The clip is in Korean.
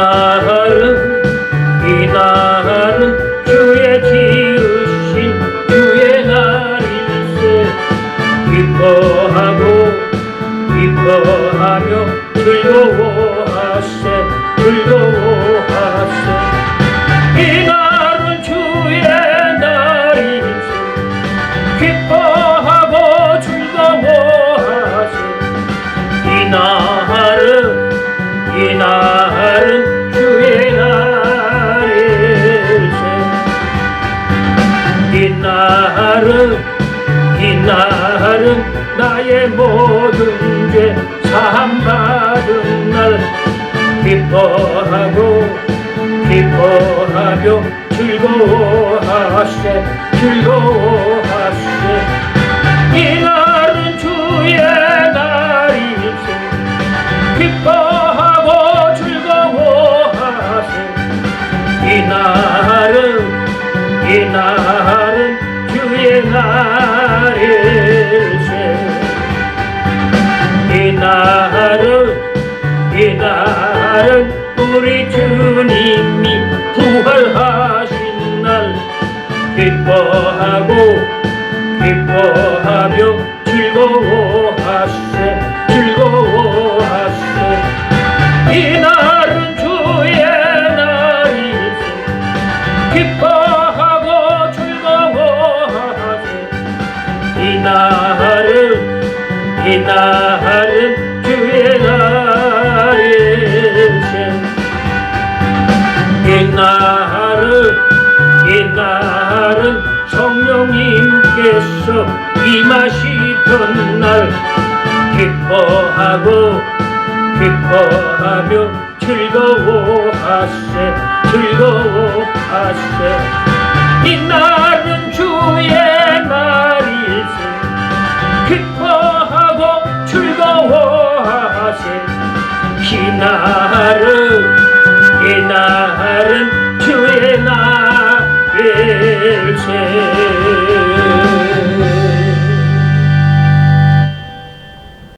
나는 이 나라는 주의 지으신 주의 날일세. 기뻐하고 기뻐하며 즐거워 나름 이 날은 나의 모든 죄 사함받은 날 기뻐하고 기뻐하며 즐거워하세 즐거워하세. 이날은 주의 날이세 기뻐하고 즐거워하세. 이날은 이날 은 주의 날일세 이 날은 이 날은 우리 주님이 부활하신 날 기뻐하고 기뻐하며 즐거워 이 날은 주의 날일세 이 날은 이 날은 성령님께서 임하시던 날 기뻐하고 기뻐하며 즐거워하세 즐거워하세. 이 날은 주의 না